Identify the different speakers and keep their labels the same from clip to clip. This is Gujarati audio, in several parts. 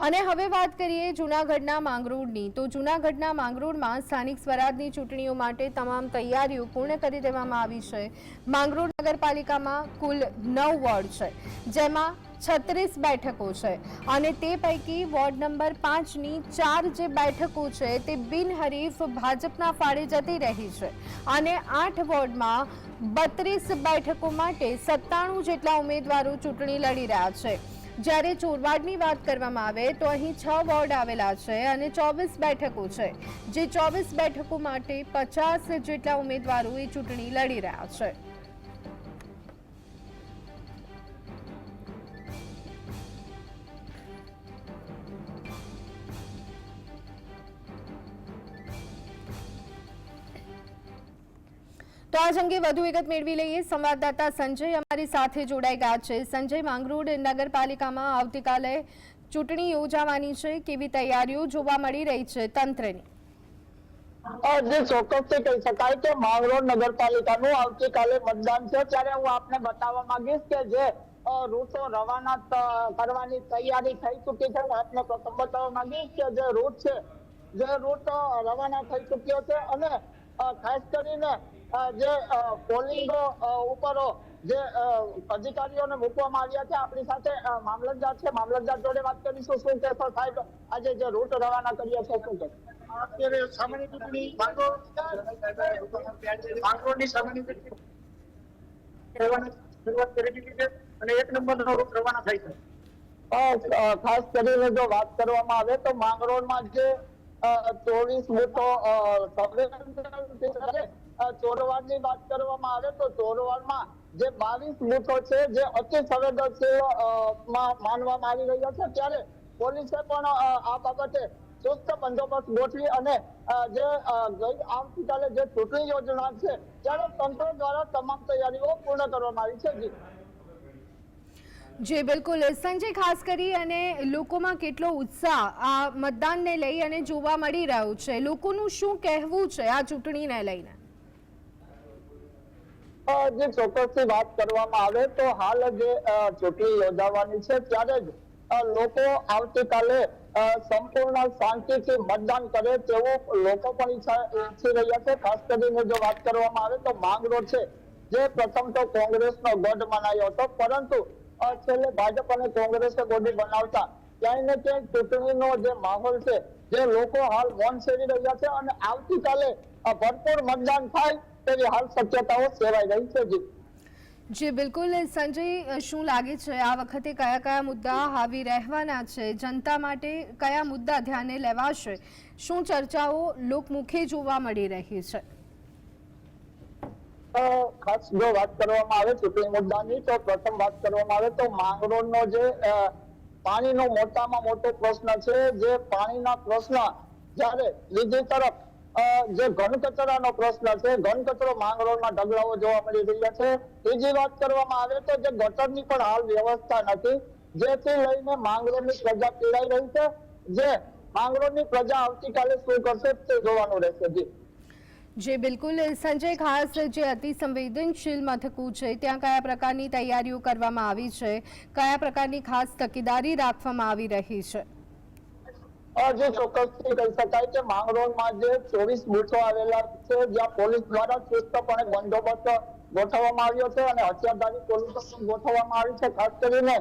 Speaker 1: અને હવે વાત કરીએ જૂનાગઢના માંગરોળની. તો જૂનાગઢના માંગરોળમાં સ્થાનિક સ્વરાજની ચૂંટણીઓ માટે તમામ તૈયારીઓ પૂર્ણ કરી દેવામાં આવી છે. માંગરોળ નગરપાલિકામાં કુલ નવ વોર્ડ છે, જેમાં છત્રીસ બેઠકો છે અને તે પૈકી વોર્ડ નંબર પાંચની ચાર જે બેઠકો છે તે બિનહરીફ ભાજપના ફાળે જતી રહી છે અને આઠ વોર્ડમાં બત્રીસ બેઠકો માટે સત્તાણું જેટલા ઉમેદવારો ચૂંટણી લડી રહ્યા છે. જ્યારે ચોરવાડની વાત કરવામાં આવે તો અહીં છ વોર્ડ આવેલા છે અને ચોવીસ બેઠકો છે. જે ચોવીસ બેઠકો માટે પચાસ જેટલા ઉમેદવારો એ ચૂંટણી લડી રહ્યા છે. તો આજ અંગે વધુ વિગત મેળવી લઈએ. સંવાદદાતા સંજય અમારી સાથે જોડાઈ ગયા છે. સંજય, માંગરોળ નગરપાલિકામાં આવતીકાલે ચૂંટણી યોજાવાની છે. કેવી તૈયારીઓ જોવા મળી રહી છે તંત્રની?
Speaker 2: જે ચોક્કસથી રવાના કરવાની તૈયારી થઈ ચૂકી છે. કે જે રૂટ છે, જે રૂટ રવાના થઈ ચૂક્યો છે અને ખાસ કરીને જે પોલિંગ ઉપર જે અધિકારીઓને મૂકવામાં આવ્યા છે આપણી સાથે મામલતદાર છે. મામલતદાર જોડે વાત કરીશું. શું કહેશો સાહેબ આજે જે રૂટ રવાના કર્યો છે શું કહેશો
Speaker 3: અત્યારે સામાન્ય ચૂંટણી માંગરોળની સામાન્ય ચૂંટણી શરૂઆત કરી દીધી છે અને એક નંબરનો રૂટ રવાના થાય છે.
Speaker 2: ખાસ કરીને જો વાત કરવામાં આવે તો માંગરોળમાં જે ચોવીસ બૂથો ચોરવાડની વાત કરવામાં આવે તો ચોરવાડમાં જે બાવીસ બૂથો છે, જે અતિ સંવેદનશીલ માનવામાં આવી રહ્યા છે, ત્યારે પોલીસે પણ આ બાબતે ચુસ્ત બંદોબસ્ત ગોઠવી અને જે ગઈ આવતીકાલે જે ચૂંટણી યોજના છે, ત્યારે તંત્ર દ્વારા તમામ તૈયારીઓ પૂર્ણ કરવામાં આવી છે. જી.
Speaker 1: જી, બિલકુલ. સંજય, ખાસ કરી અને લોકોમાં કેટલો ઉત્સાહ આ મતદાનને લઈ અને જોવા મળી રહ્યો છે. લોકોનું શું કહેવું છે આ ચૂંટણીને લઈને?
Speaker 2: જે ચોક્કસથી વાત કરવામાં આવે તો હાલ જે ચૂંટણી યોજાવાની છે, ત્યારે જ લોકો આવતીકાલે સંપૂર્ણ શાંતિથી મતદાન કરે તેવું લોકો પણ ઈચ્છા- રહ્યા છે. ખાસ કરીને જો વાત કરવામાં આવે તો માંગરો છે. જે પ્રથમ તો કોંગ્રેસનો ગઢ મનાયો હતો, પરંતુ છેલ્લે ભાજપ અને કોંગ્રેસે ગોડી બનાવતા. ક્યાંય ને ક્યાંય ચૂંટણીનો જે માહોલ છે, જે લોકો હાલ મૌન સેવી રહ્યા છે અને આવતીકાલે ભરપૂર મતદાન થાય તેવી હાલ શક્યતાઓ સેવાઈ રહી છે જી.
Speaker 1: જી બિલકુલ. સંજય શું લાગે છે? આ વખતે કયા કયા મુદ્દા હાવી રહેવાના છે? જનતા માટે કયા મુદ્દા ધ્યાને લેવાશે? શું ચર્ચાઓ લોકમુખે જોવા મળી રહી છે?
Speaker 2: ખાસ જો વાત કરવામાં આવે ચૂંટણી મુદ્દાની તો પ્રથમ વાત કરવામાં આવે તો માંગરોળનો જે પાણીનો મોટામાં મોટો પ્રશ્ન છે. જે પાણીના પ્રશ્ન જ્યારે બીજી તરફ જે ઘન કચરાનો પ્રશ્ન છે ઘન કચરો માંગરોળમાં ઢગલાઓ જોવા મળી રહ્યા છે. બીજી વાત કરવામાં આવે તો જે ગટરની પણ હાલ વ્યવસ્થા નથી, જેથી લઈને માંગરોળની પ્રજા પીડાઈ રહી છે. જે માંગરોળની પ્રજા આવતીકાલે શું કરશે તે જોવાનું રહેશે જી.
Speaker 1: જે, બિલકુલ. સંજય, ખાસ જે અતિ સંવેદનશીલ મથકું છે, ત્યાં કયા પ્રકારની તૈયારીઓ કરવામાં આવી છે? કયા પ્રકારની ખાસ તકેદારી રાખવામાં આવી રહી છે?
Speaker 2: જે ચોક્કસથી કહી શકાય કે માંગરોળમાં જે ચોવીસ બૂથો આવેલા છે, જ્યાં પોલીસ દ્વારા ચુસ્તપણે બંદોબસ્ત ગોઠવવામાં આવ્યો છે અને હથિયારધારી પોલીસો ગોઠવવામાં આવી છે. ખાસ કરીને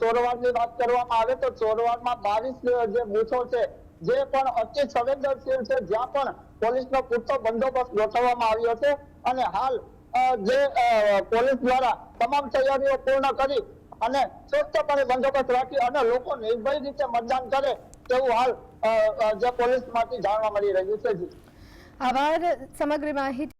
Speaker 2: ચોરવાડની વાત કરવામાં આવે તો ચોરવાડમાં બાવીસ જે બૂથો છે, જે પણ અતિ સંવેદનશીલ છે, જ્યાં પણ પોલીસનો પૂરતો બંદોબસ્ત ગોઠવવામાં આવ્યો છે. અને હાલ જે પોલીસ દ્વારા તમામ તૈયારીઓ પૂર્ણ કરી અને સ્વચ્છપણે બંદોબસ્ત રાખી અને લોકો નિર્ભય રીતે મતદાન કરે તેવું હાલ જે પોલીસમાંથી જાણવા મળી રહ્યું છે
Speaker 1: આભાર. સમગ્ર માહિતી